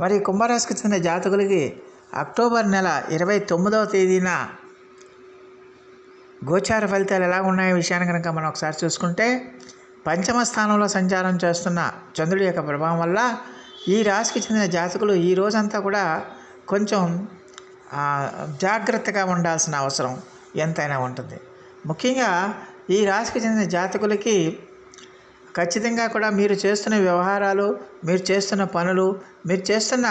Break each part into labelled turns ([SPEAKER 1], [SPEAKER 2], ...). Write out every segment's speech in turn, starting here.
[SPEAKER 1] మరి కుంభరాశికి చెందిన జాతకులకి అక్టోబర్ నెల ఇరవై తొమ్మిదవ తేదీన గోచార ఫలితాలు ఎలా ఉన్నాయో విషయాన్ని కనుక మనం ఒకసారి చూసుకుంటే పంచమ స్థానంలో సంచారం చేస్తున్న చంద్రుడి యొక్క ప్రభావం వల్ల ఈ రాశికి చెందిన జాతకులు ఈ రోజంతా కూడా కొంచెం జాగ్రత్తగా ఉండాల్సిన అవసరం ఎంతైనా ఉంటుంది. ముఖ్యంగా ఈ రాశికి చెందిన జాతకులకి ఖచ్చితంగా కూడా మీరు చేస్తున్న వ్యవహారాలు మీరు చేస్తున్న పనులు మీరు చేస్తున్న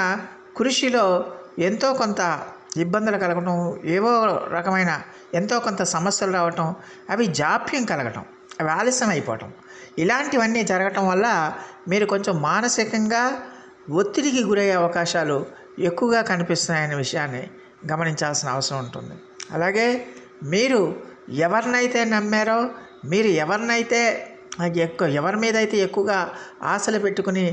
[SPEAKER 1] కృషిలో ఎంతో కొంత ఇబ్బందులు కలగటం ఏవో రకమైన ఎంతో కొంత సమస్యలు రావటం అవి జాప్యం కలగటం అవి ఆలస్యం అయిపోవటం ఇలాంటివన్నీ జరగటం వల్ల మీరు కొంచెం మానసికంగా ఒత్తిడికి గురయ్యే అవకాశాలు ఎక్కువగా కనిపిస్తున్నాయనే విషయాన్ని గమనించాల్సిన అవసరం ఉంటుంది. అలాగే మీరు ఎవరినైతే నమ్మారో మీరు ఎవరినైతే ఎక్కువ. ఎవరి మీద అయితే ఎక్కువగా ఆశలు పెట్టుకుని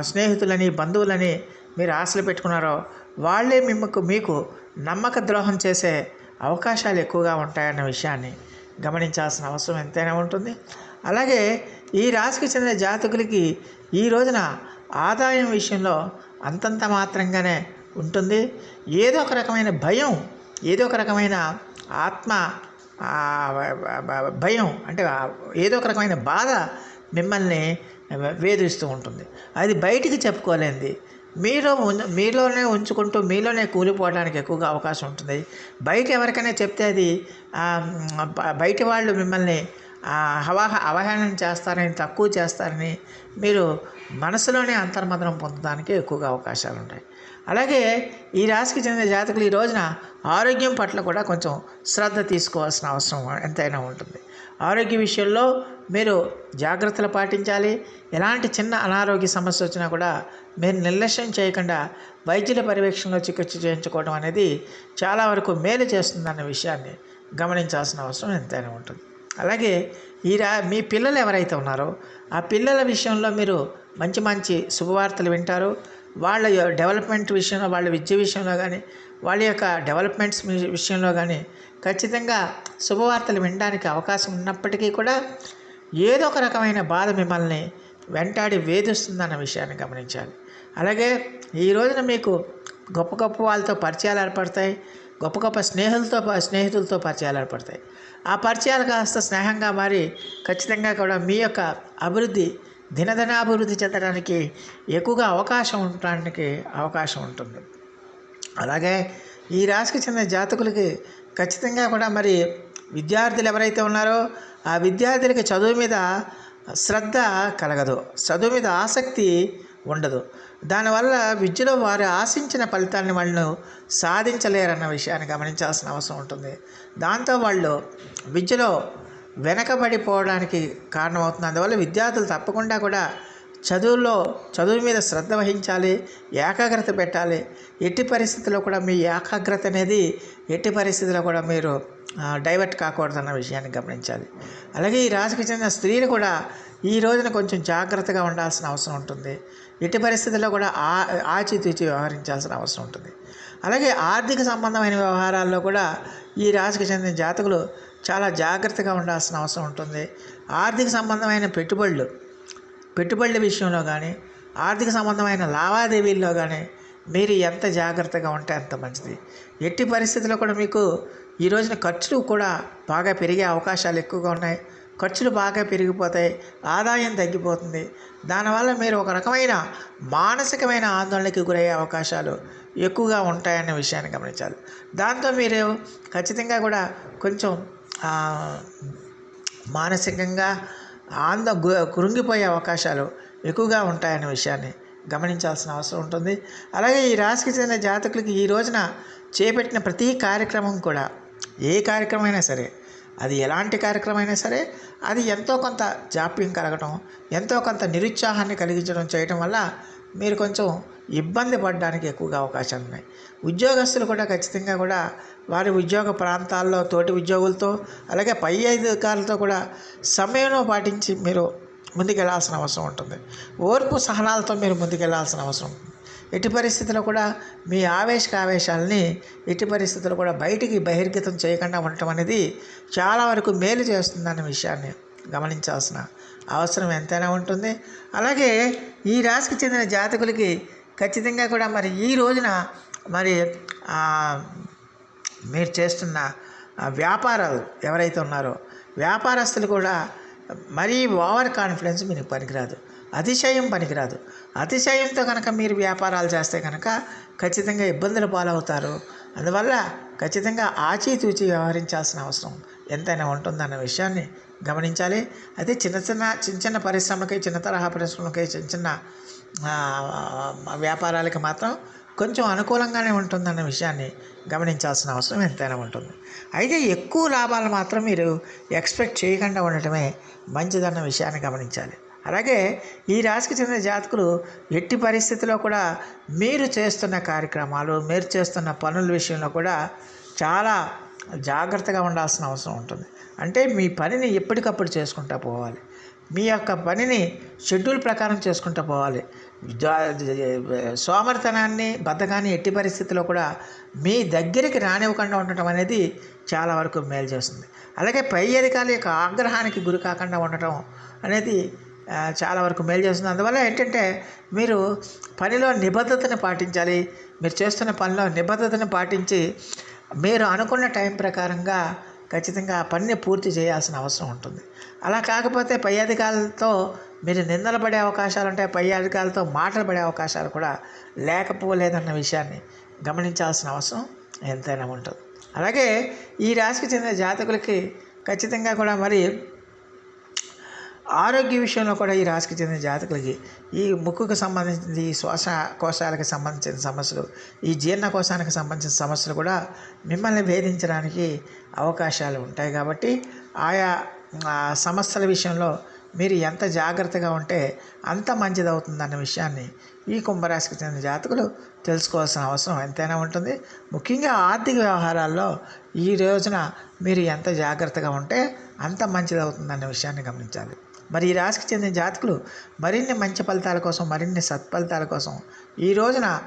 [SPEAKER 1] స్నేహితులని బంధువులని మీరు ఆశలు పెట్టుకున్నారో వాళ్ళే మిమ్మకు మీకు నమ్మక ద్రోహం చేసే అవకాశాలు ఎక్కువగా ఉంటాయన్న విషయాన్ని గమనించాల్సిన అవసరం ఎంతైనా ఉంటుంది. అలాగే ఈ రాశికి చెందిన జాతకులకి ఈ రోజున ఆదాయం విషయంలో అంతంత మాత్రంగానే ఉంటుంది. ఏదో ఒక రకమైన భయం ఏదో ఒక రకమైన ఆత్మ భయం అంటే ఏదో ఒక రకమైన బాధ మిమ్మల్ని వేధిస్తూ ఉంటుంది. అది బయటికి చెప్పుకోలేనిది. మీలో మీలోనే ఉంచుకుంటూ మీలోనే కూలిపోవడానికి ఎక్కువగా అవకాశం ఉంటుంది. బయట ఎవరికైనా చెప్తే అది బయట వాళ్ళు మిమ్మల్ని అవాహ అవహ అవహేళన చేస్తారని తక్కువ చేస్తారని మీరు మనసులోనే అంతర్మదనం పొందడానికి ఎక్కువగా అవకాశాలు ఉంటాయి అలాగే ఈ రాశికి చెందిన జాతకులు ఈ రోజున ఆరోగ్యం పట్ల కూడా కొంచెం శ్రద్ధ తీసుకోవాల్సిన అవసరం ఎంతైనా ఉంటుంది. ఆరోగ్య విషయంలో మీరు జాగ్రత్తలు పాటించాలి. ఎలాంటి చిన్న అనారోగ్య సమస్య వచ్చినా కూడా మీరు నిర్లక్ష్యం చేయకుండా వైద్యుల పర్యవేక్షణలో చికిత్స చేయించుకోవడం అనేది చాలా వరకు మేలు చేస్తుందన్న విషయాన్ని గమనించాల్సిన అవసరం ఎంతైనా ఉంటుంది. అలాగే ఈ రా మీ పిల్లలు ఎవరైతే ఉన్నారో ఆ పిల్లల విషయంలో మీరు మంచి మంచి శుభవార్తలు వింటారు. వాళ్ళ డెవలప్మెంట్ విషయంలో వాళ్ళ విద్య విషయంలో కానీ వాళ్ళ యొక్క డెవలప్మెంట్స్ విషయంలో కానీ ఖచ్చితంగా శుభవార్తలు వినడానికి అవకాశం ఉన్నప్పటికీ కూడా ఏదో ఒక రకమైన బాధ మిమ్మల్ని వెంటాడి వేధిస్తుందన్న విషయాన్ని గమనించాలి. అలాగే ఈ రోజున మీకు గొప్ప గొప్ప వాళ్ళతో పరిచయాలు ఏర్పడతాయి గొప్ప గొప్ప స్నేహితులతో స్నేహితులతో పరిచయాలు ఏర్పడతాయి. ఆ పరిచయాలు కాస్త స్నేహంగా మారి ఖచ్చితంగా కూడా మీ యొక్క అభివృద్ధి దినదినాభివృద్ధి చెందడానికి ఎక్కువగా అవకాశం ఉండడానికి అవకాశం ఉంటుంది. అలాగే ఈ రాశికి చెందిన జాతకులకి ఖచ్చితంగా కూడా మరి విద్యార్థులు ఎవరైతే ఉన్నారో ఆ విద్యార్థులకి చదువు మీద శ్రద్ధ కలగదు. చదువు మీద ఆసక్తి ఉండదు. దానివల్ల విద్యలో వారు ఆశించిన ఫలితాన్ని వాళ్ళు సాధించలేరన్న విషయాన్ని గమనించాల్సిన అవసరం ఉంటుంది. దాంతో వాళ్ళు విద్యలో వెనకబడిపోవడానికి కారణమవుతుంది. అందువల్ల విద్యార్థులు తప్పకుండా కూడా చదువుల్లో చదువు మీద శ్రద్ధ వహించాలి ఏకాగ్రత పెట్టాలి. ఎట్టి పరిస్థితుల్లో కూడా మీ ఏకాగ్రత అనేది ఎట్టి పరిస్థితుల్లో కూడా మీరు డైవర్ట్ కాకూడదన్న విషయాన్ని గమనించాలి. అలాగే ఈ రాశికి చెందిన స్త్రీలు కూడా ఈ రోజున కొంచెం జాగ్రత్తగా ఉండాల్సిన అవసరం ఉంటుంది. ఎట్టి పరిస్థితుల్లో కూడా ఆ ఆచితూచి వ్యవహరించాల్సిన అవసరం ఉంటుంది. అలాగే ఆర్థిక సంబంధమైన వ్యవహారాల్లో కూడా ఈ రాశికి చెందిన జాతకులు చాలా జాగ్రత్తగా ఉండాల్సిన అవసరం ఉంటుంది. ఆర్థిక సంబంధమైన పెట్టుబడులు పెట్టుబడుల విషయంలో కానీ ఆర్థిక సంబంధమైన లావాదేవీల్లో కానీ మీరు ఎంత జాగ్రత్తగా ఉంటే అంత మంచిది. ఎట్టి పరిస్థితుల్లో కూడా మీకు ఈ రోజున ఖర్చులు కూడా బాగా పెరిగే అవకాశాలు ఎక్కువగా ఉన్నాయి. ఖర్చులు బాగా పెరిగిపోతాయి ఆదాయం తగ్గిపోతుంది. దానివల్ల మీరు ఒక రకమైన మానసికమైన ఆందోళనకి గురయ్యే అవకాశాలు ఎక్కువగా ఉంటాయన్న విషయాన్ని గమనించాలి. దాంతో మీరు ఖచ్చితంగా కూడా కొంచెం మానసికంగా ఆంద కృంగిపోయే అవకాశాలు ఎక్కువగా ఉంటాయనే విషయాన్ని గమనించాల్సిన అవసరం ఉంటుంది. అలాగే ఈ రాశికి చెందిన జాతకులకి ఈ రోజున చేపట్టిన ప్రతి కార్యక్రమం కూడా ఏ కార్యక్రమం అయినా సరే అది ఎలాంటి కార్యక్రమం అయినా సరే అది ఎంతో కొంత జాప్యం కలగటం ఎంతో కొంత నిరుత్సాహాన్ని కలిగించడం చేయటం వల్ల మీరు కొంచెం ఇబ్బంది పడడానికి ఎక్కువగా అవకాశాలు ఉన్నాయి. ఉద్యోగస్తులు కూడా ఖచ్చితంగా కూడా వారి ఉద్యోగ ప్రాంతాల్లో తోటి ఉద్యోగులతో అలాగే పై అధికారులతో కూడా సమయంలో పాటించి మీరు ముందుకెళ్ళాల్సిన అవసరం ఉంటుంది. ఓర్పు సహనాలతో మీరు ముందుకెళ్ళాల్సిన అవసరం ఉంటుంది. ఎట్టి పరిస్థితుల్లో కూడా మీ ఆవేశక ఆవేశాలని ఎట్టి పరిస్థితుల్లో కూడా బయటికి బహిర్గతం చేయకుండా ఉండటం అనేది చాలా వరకు మేలు చేస్తుందన్న విషయాన్ని గమనించాల్సిన అవసరం ఎంతైనా ఉంటుంది. అలాగే ఈ రాశికి చెందిన జాతకులకి ఖచ్చితంగా కూడా మరి ఈ రోజున మరి మీరు చేస్తున్న వ్యాపారాలు ఎవరైతే ఉన్నారో వ్యాపారస్తులు కూడా మరీ ఓవర్ కాన్ఫిడెన్స్ మీకు పనికిరాదు. అతిశయం పనికిరాదు. అతిశయంతో కనుక మీరు వ్యాపారాలు చేస్తే కనుక ఖచ్చితంగా ఇబ్బందులు పాలవుతారు. అందువల్ల ఖచ్చితంగా ఆచితూచి వ్యవహరించాల్సిన అవసరం ఎంతైనా ఉంటుందన్న విషయాన్ని గమనించాలి. అయితే చిన్న చిన్న చిన్న చిన్న పరిశ్రమకి చిన్న తరహా పరిశ్రమలకి చిన్న చిన్న వ్యాపారాలకి మాత్రం కొంచెం అనుకూలంగానే ఉంటుందన్న విషయాన్ని గమనించాల్సిన అవసరం ఎంతైనా ఉంటుంది. అయితే ఎక్కువ లాభాలు మాత్రం మీరు ఎక్స్పెక్ట్ చేయకుండా ఉండటమే మంచిదన్న విషయాన్ని గమనించాలి. అలాగే ఈ రాశికి చెందిన జాతకులు ఎట్టి పరిస్థితిలో కూడా మీరు చేస్తున్న కార్యక్రమాలు మీరు చేస్తున్న పనుల విషయంలో కూడా చాలా జాగ్రత్తగా ఉండాల్సిన అవసరం ఉంటుంది. అంటే మీ పనిని ఎప్పటికప్పుడు చేసుకుంటూ పోవాలి. మీ యొక్క పనిని షెడ్యూల్ ప్రకారం చేసుకుంటూ పోవాలి. సోమరితనాన్ని బద్ధకాన్ని ఎట్టి పరిస్థితిలో కూడా మీ దగ్గరికి రానివ్వకుండా ఉండటం అనేది చాలా వరకు మేలు చేస్తుంది. అలాగే పై అధికారుల యొక్క ఆగ్రహానికి గురి కాకుండా ఉండటం అనేది చాలా వరకు మేలు చేస్తుంది. అందువల్ల ఏంటంటే మీరు పనిలో నిబద్ధతను పాటించాలి. మీరు చేస్తున్న పనిలో నిబద్ధతను పాటించి మీరు అనుకున్న టైం ప్రకారంగా ఖచ్చితంగా ఆ పనిని పూర్తి చేయాల్సిన అవసరం ఉంటుంది. అలా కాకపోతే పై అధికారులతో మీరు నిందలు పడే అవకాశాలు ఉంటాయి పై అధికారులతో మాటలు పడే అవకాశాలు కూడా లేకపోలేదన్న విషయాన్ని గమనించాల్సిన అవసరం ఎంతైనా ఉంటుంది. అలాగే ఈ రాశికి చెందిన జాతకులకి ఖచ్చితంగా కూడా మరి ఆరోగ్య విషయంలో కూడా ఈ రాశికి చెందిన జాతకులకి ఈ ముక్కుకు సంబంధించిన ఈ శ్వాస కోశాలకు సంబంధించిన సమస్యలు ఈ జీర్ణకోశానికి సంబంధించిన సమస్యలు కూడా మిమ్మల్ని భేదించడానికి అవకాశాలు ఉంటాయి. కాబట్టి ఆయా సమస్యల విషయంలో మీరు ఎంత జాగ్రత్తగా ఉంటే అంత మంచిదవుతుందన్న విషయాన్ని ఈ కుంభరాశికి చెందిన జాతకులు తెలుసుకోవాల్సిన అవసరం ఎంతైనా ఉంటుంది. ముఖ్యంగా ఆర్థిక వ్యవహారాల్లో ఈ రోజున మీరు ఎంత జాగ్రత్తగా ఉంటే అంత మంచిదవుతుందన్న విషయాన్ని గమనించాలి. మరి ఈ రాశికి చెందిన జాతకులు మరిన్ని మంచి ఫలితాల కోసం మరిన్ని సత్ఫలితాల కోసం ఈ రోజున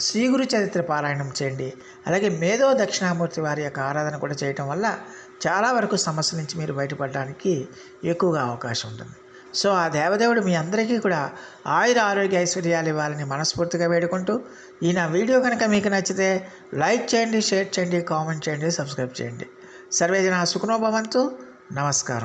[SPEAKER 1] శ్రీగురు చరిత్ర పారాయణం చేయండి. అలాగే మేధో దక్షిణామూర్తి వారి యొక్క ఆరాధన కూడా చేయటం వల్ల చాలా వరకు సమస్యల నుంచి మీరు బయటపడడానికి ఎక్కువగా అవకాశం ఉంటుంది. సో ఆ దేవదేవుడు మీ అందరికీ కూడా ఆయుర ఆరోగ్య ఐశ్వర్యాలు ఇవ్వాలని మనస్ఫూర్తిగా వేడుకుంటూ ఈ నా వీడియో కనుక మీకు నచ్చితే లైక్ చేయండి షేర్ చేయండి కామెంట్ చేయండి సబ్స్క్రైబ్ చేయండి. సర్వేజన సుఖనోభవంతు. నమస్కారం.